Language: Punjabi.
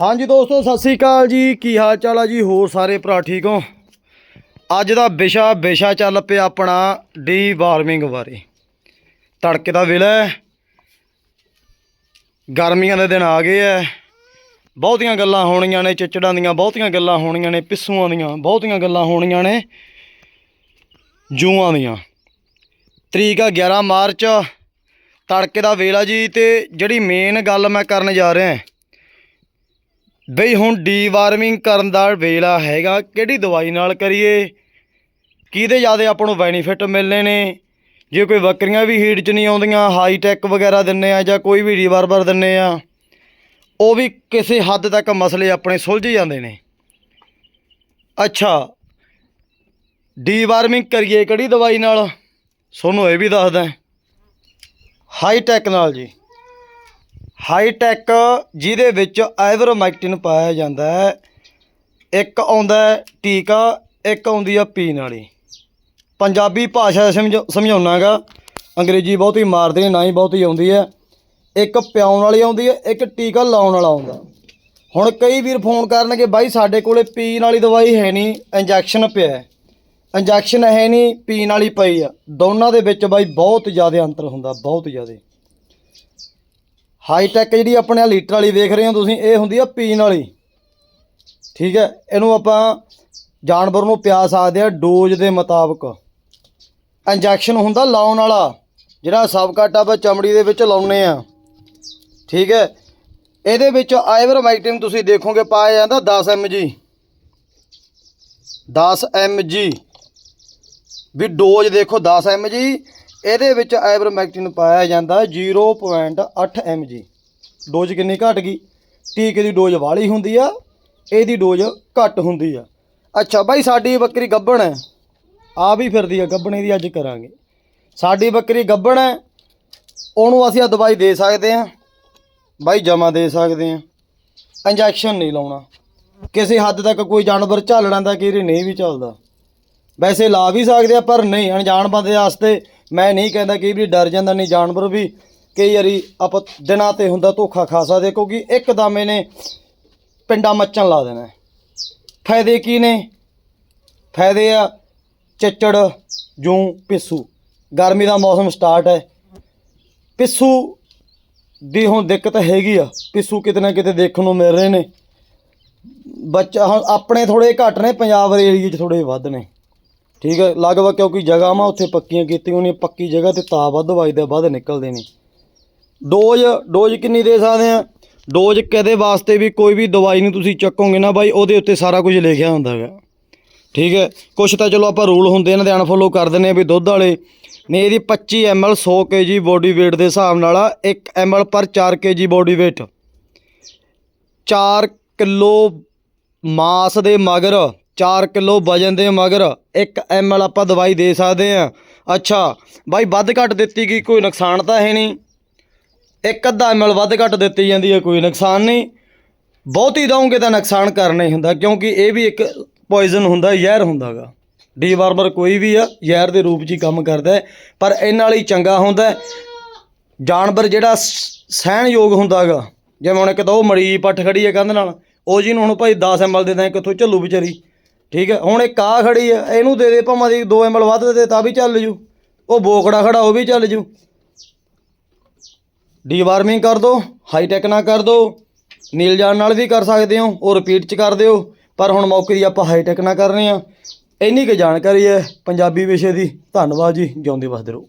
ਹਾਂਜੀ ਦੋਸਤੋ, ਸਤਿ ਸ੍ਰੀ ਅਕਾਲ ਜੀ। ਕੀ ਹਾਲ ਚਾਲ ਆ ਜੀ? ਹੋਰ ਸਾਰੇ ਭਰਾ ਠੀਕ ਹੋ? ਅੱਜ ਦਾ ਵਿਸ਼ਾ ਵਿਸ਼ਾ ਚੱਲ ਪਿਆ ਆਪਣਾ ਡੀ ਵਾਰਮਿੰਗ ਬਾਰੇ। ਤੜਕੇ ਦਾ ਵੇਲਾ ਹੈ। ਗਰਮੀਆਂ ਦੇ ਦਿਨ ਆ ਗਏ ਐ ਬਹੁਤੀਆਂ ਗੱਲਾਂ ਹੋਣੀਆਂ ਨੇ, ਚਿਚੜਾਂ ਦੀਆਂ ਬਹੁਤੀਆਂ ਗੱਲਾਂ ਹੋਣੀਆਂ ਨੇ, ਪਿੱਸੂਆਂ ਦੀਆਂ ਬਹੁਤੀਆਂ ਗੱਲਾਂ ਹੋਣੀਆਂ ਨੇ, ਜੂਆਂ ਦੀਆਂ। ਤਰੀਕ ਆ 11 ਮਾਰਚ। ਤੜਕੇ ਦਾ ਵੇਲਾ ਜੀ, ਤੇ ਜਿਹੜੀ ਮੇਨ ਗੱਲ ਮੈਂ ਕਰਨ ਜਾ ਰਿਹਾ ਬਈ ਹੁਣ ਡੀਵਾਰਮਿੰਗ ਕਰਨ ਦਾ ਵੇਲਾ ਹੈਗਾ, ਕਿਹੜੀ ਦਵਾਈ ਨਾਲ ਕਰੀਏ? ਕਿਹਦੇ ਜ਼ਿਆਦਾ ਆਪਾਂ ਨੂੰ ਬੈਨੀਫਿਟ ਮਿਲਨੇ ਨੇ? ਜੇ ਕੋਈ ਬੱਕਰੀਆਂ ਵੀ ਹੀਟ 'ਚ ਨਹੀਂ ਆਉਂਦੀਆਂ ਹਾਈ ਟੈਕ ਵਗੈਰਾ ਦਿੰਨੇ ਆ ਜਾਂ ਕੋਈ ਵੀ ਰੀਵਾਰਬਰ ਦਿੰਨੇ ਆ, ਉਹ ਵੀ ਕਿਸੇ ਹੱਦ ਤੱਕ ਮਸਲੇ ਆਪਣੇ ਸੁਲਝ ਜਾਂਦੇ ਨੇ। ਅੱਛਾ ਡੀਵਾਰਮਿੰਗ ਕਰੀਏ ਕਿਹੜੀ ਦਵਾਈ ਨਾਲ? ਤੁਹਾਨੂੰ ਇਹ ਵੀ ਦੱਸਦਾ। ਹਾਈ ਟੈਕ ਨਾਲ ਜੀ। ਹਾਈ ਟੈਕ ਜਿਹਦੇ ਵਿੱਚ ਆਈਵਰਮੈਕਟਿਨ ਪਾਇਆ ਜਾਂਦਾ ਹੈ। ਇੱਕ ਆਉਂਦਾ ਟੀਕਾ, ਇੱਕ ਆਉਂਦੀ ਆ ਪੀਣ ਵਾਲੀ। ਪੰਜਾਬੀ ਭਾਸ਼ਾ ਸਮਝ, ਸਮਝਾਉਣਾਗਾ। ਅੰਗਰੇਜ਼ੀ ਬਹੁਤੀ ਮਾਰਦੇ ਨੇ, ਨਾ ਹੀ ਬਹੁਤੀ ਆਉਂਦੀ ਹੈ। ਇੱਕ ਪਿਆਉਣ ਵਾਲੀ ਆਉਂਦੀ ਹੈ, ਇੱਕ ਟੀਕਾ ਲਾਉਣ ਵਾਲਾ ਆਉਂਦਾ। ਹੁਣ ਕਈ ਵੀਰ ਫੋਨ ਕਰਨਗੇ, ਬਾਈ, ਸਾਡੇ ਕੋਲੇ ਪੀਣ ਵਾਲੀ ਦਵਾਈ ਹੈ ਨਹੀਂ, ਇੰਜੈਕਸ਼ਨ ਪਿਆ ਇੰਜੈਕਸ਼ਨ ਹੈ ਨਹੀਂ, ਪੀਣ ਵਾਲੀ ਪਈ ਆ। ਦੋਨਾਂ ਦੇ ਵਿੱਚ ਬਾਈ ਬਹੁਤ ਜ਼ਿਆਦਾ ਅੰਤਰ ਹੁੰਦਾ, ਬਹੁਤ ਜ਼ਿਆਦਾ। ਹਾਈ ਟੈਕ ਜਿਹੜੀ ਆਪਣੇ ਆ ਲੀਟਰ ਵਾਲੀ ਦੇਖ ਰਹੇ ਹੋ ਤੁਸੀਂ, ਇਹ ਹੁੰਦੀ ਆ ਪੀਣ ਵਾਲੀ। ਠੀਕ ਹੈ, ਇਹਨੂੰ ਆਪਾਂ ਜਾਨਵਰ ਨੂੰ ਪਿਆ ਸਕਦੇ ਆ ਡੋਜ਼ ਦੇ ਮੁਤਾਬਕ। ਇੰਜੈਕਸ਼ਨ ਹੁੰਦਾ ਲਾਉਣ ਵਾਲਾ, ਜਿਹੜਾ ਸਬਕਟ ਆਪਾਂ ਚਮੜੀ ਦੇ ਵਿੱਚ ਲਾਉਨੇ ਆ ਠੀਕ ਹੈ, ਇਹਦੇ ਵਿੱਚ ਆਈਵਰਮੈਕਟਿਨ ਤੁਸੀਂ ਦੇਖੋਗੇ ਪਾਇਆ ਜਾਂਦਾ 10 mg 10 mg ਵੀ ਡੋਜ਼ ਦੇਖੋ 10 mg ਇਹਦੇ ਵਿੱਚ ਆਈਵਰਮੈਕਟਿਨ ਪਾਇਆ ਜਾਂਦਾ 0.8 mg ਡੋਜ਼ ਕਿੰਨੀ ਘਟ ਗਈ? ਟੀਕੇ ਦੀ ਡੋਜ਼ ਵਾਲੀ ਹੁੰਦੀ ਆ, ਇਹਦੀ ਡੋਜ਼ ਘੱਟ ਹੁੰਦੀ ਆ। ਅੱਛਾ ਬਾਈ, ਸਾਡੀ ਬੱਕਰੀ ਗੱਬਣ ਹੈ। ਆ ਵੀ ਫਿਰਦੀ ਆ, ਗੱਬਣੇ ਦੀ ਅੱਜ ਕਰਾਂਗੇ। ਸਾਡੀ ਬੱਕਰੀ ਗੱਬਣ ਹੈ, ਉਹਨੂੰ ਅਸੀਂ ਆ ਦਵਾਈ ਦੇ ਸਕਦੇ ਆ ਬਾਈ ਜਮਾ ਦੇ ਸਕਦੇ ਆ ਇੰਜੈਕਸ਼ਨ ਨਹੀਂ ਲਾਉਣਾ। ਕਿਸੇ ਹੱਦ ਤੱਕ ਕੋਈ ਜਾਨਵਰ ਝੱਲਣਾ ਦਾ ਕਿ ਨਹੀਂ ਵੀ ਚੱਲਦਾ ਵੈਸੇ ਲਾ ਵੀ ਸਕਦੇ ਆ, ਪਰ ਨਹੀਂ, ਅਣਜਾਣ ਬੰਦੇ ਵਾਸਤੇ ਮੈਂ ਨਹੀਂ ਕਹਿੰਦਾ ਕਿ ਵੀ ਡਰ ਜਾਂਦਾ, ਨਹੀਂ ਜਾਨਵਰ ਵੀ ਕਈ ਵਾਰੀ ਆਪਾਂ ਦਿਨਾਂ ਤੇ ਹੁੰਦਾ ਧੋਖਾ ਖਾ ਸਕਦੇ, ਕਿਉਂਕਿ ਇੱਕਦਮ ਇਹਨੇ ਪਿੰਡਾ ਮੱਚਣ ਲਾ ਦੇਣਾ। ਫਾਇਦੇ ਕੀ ਨੇ? ਫਾਇਦੇ ਆ ਚਿੱਚੜ, ਜੂੰ, ਪਿੱਸੂ। ਗਰਮੀ ਦਾ ਮੌਸਮ ਸਟਾਰਟ ਹੈ। ਪਿੱਸੂ ਦੀ ਹੁਣ ਦਿੱਕਤ ਹੈਗੀ ਆ। ਪਿੱਸੂ ਕਿਤੇ ਨਾ ਕਿਤੇ ਦੇਖਣ ਨੂੰ ਮਿਲ ਰਹੇ ਨੇ। ਬੱਚਾ ਹੁਣ ਆਪਣੇ ਥੋੜੇ ਘੱਟ ਨੇ, ਪੰਜਾਬ ਦੇ ਏਰੀਏ 'ਚ ਥੋੜੇ ਵੱਧ ਨੇ। ਠੀਕ ਹੈ, ਲਗਭਗ ਕਿਉਂਕਿ ਜਗ੍ਹਾਵਾਂ ਉੱਥੇ ਪੱਕੀਆਂ ਕੀਤੀਆਂ ਹੋਣੀਆਂ ਪੱਕੀ ਜਗ੍ਹਾ ਤੇ ਤਾਂ ਵੱਧ ਵੱਜਦੇ ਵੱਧ ਨਿਕਲਦੇ ਨੇ ਡੋਜ਼ ਡੋਜ਼ ਕਿੰਨੀ ਦੇ ਸਕਦੇ ਆ? ਡੋਜ਼ ਕਦੇ ਵਾਸਤੇ ਵੀ ਕੋਈ ਵੀ ਦਵਾਈ ਨੂੰ ਤੁਸੀਂ ਚੱਕੋਗੇ ਨਾ ਬਾਈ, ਉਹਦੇ ਉੱਤੇ ਸਾਰਾ ਕੁਝ ਲਿਖਿਆ ਹੁੰਦਾ ਹੈਗਾ। ਠੀਕ ਹੈ, ਕੁਛ ਤਾਂ ਚਲੋ ਆਪਾਂ ਰੂਲ ਹੁੰਦੇ ਇਹਨਾਂ ਦੇ ਅਨਫੋਲੋ ਕਰ ਦਿੰਦੇ ਆ ਵੀ ਦੁੱਧ ਵਾਲੇ। ਨੇ ਇਹਦੀ 25 ml 100 kg ਬੋਡੀ weight ਦੇ ਹਿਸਾਬ ਨਾਲ ਆ 1 ml ਪਰ 4 kg ਬੋਡੀ weight 4 ਕਿਲੋ ਮਾਸ ਦੇ ਮਗਰ 4 ਕਿਲੋ ਵਜਨ ਦੇ ਮਗਰ 1 ml ਆਪਾਂ ਦਵਾਈ ਦੇ ਸਕਦੇ ਆ ਅੱਛਾ, ਬਾਈ ਵੱਧ ਘੱਟ ਦਿੱਤੀ ਗਈ ਕੋਈ ਨੁਕਸਾਨ ਤਾਂ ਹੈ ਨਹੀਂ। ਇੱਕ ਅੱਧਾ ml ਵੱਧ ਘੱਟ ਦਿੱਤੀ ਜਾਂਦੀ ਹੈ, ਕੋਈ ਨੁਕਸਾਨ ਨਹੀਂ। ਬਹੁਤੀ ਦਵਾਂਗੇ ਤਾਂ ਨੁਕਸਾਨ ਕਰਨਾ ਹੀ ਹੁੰਦਾ, ਕਿਉਂਕਿ ਇਹ ਵੀ ਇੱਕ ਪੋਇਜ਼ਨ ਹੁੰਦਾ, ਜ਼ਹਿਰ ਹੁੰਦਾਗਾ। ਡੀਵਾਰਮਰ ਕੋਈ ਵੀ ਆ, ਜ਼ਹਿਰ ਦੇ ਰੂਪ 'ਚ ਹੀ ਕੰਮ ਕਰਦਾ ਪਰ ਇਹਨਾਂ ਲਈ ਚੰਗਾ ਹੁੰਦਾ ਜਾਨਵਰ ਜਿਹੜਾ ਸ- ਸਹਿਣਯੋਗ ਹੁੰਦਾਗਾ, ਜਿਵੇਂ ਹੁਣ ਇੱਕ ਤਾਂ ਉਹ ਮੜੀ ਪੱਠ ਖੜੀ ਹੈ ਕੰਧ ਨਾਲ, ਉਹ ਜੀ ਨੂੰ ਹੁਣ ਭਾਈ 10 ml ਦੇ ਦਾਂ, ਕਿੱਥੋਂ ਝੱਲੂ ਵਿਚਾਰੀ। ਠੀਕ ਹੈ, ਹੁਣ ਇੱਕ ਆ ਖੜੀ ਹੈ, ਇਹਨੂੰ ਦੇ ਦੇ ਭਾਵੇਂ ਦੀ 2 ml ਵੱਧ ਦੇ, ਤਾਂ ਵੀ ਚੱਲ ਜੂ। ਉਹ ਬੋਕੜਾ ਖੜਾ, ਉਹ ਵੀ ਚੱਲ ਜੂ। ਡੀਵਾਰਮਿੰਗ ਕਰ ਦੋ ਹਾਈ ਟੈਕ ਨਾਲ ਕਰ ਦੋ, ਨੀਲ ਜਾਣ ਨਾਲ ਵੀ ਕਰ ਸਕਦੇ ਹੋ, ਉਹ ਰਿਪੀਟ ਚ ਕਰ ਦਿਓ, ਪਰ ਹੁਣ ਮੌਕੇ ਦੀ ਆਪਾਂ ਹਾਈ ਟੈਕ ਨਾਲ ਕਰਨੇ ਆ। ਇੰਨੀ ਕੁ ਜਾਣਕਾਰੀ ਹੈ ਪੰਜਾਬੀ ਵਿਸ਼ੇ ਦੀ। ਧੰਨਵਾਦ ਜੀ, ਜਿਉਂਦੇ ਵਸਦੇ ਰਹੋ।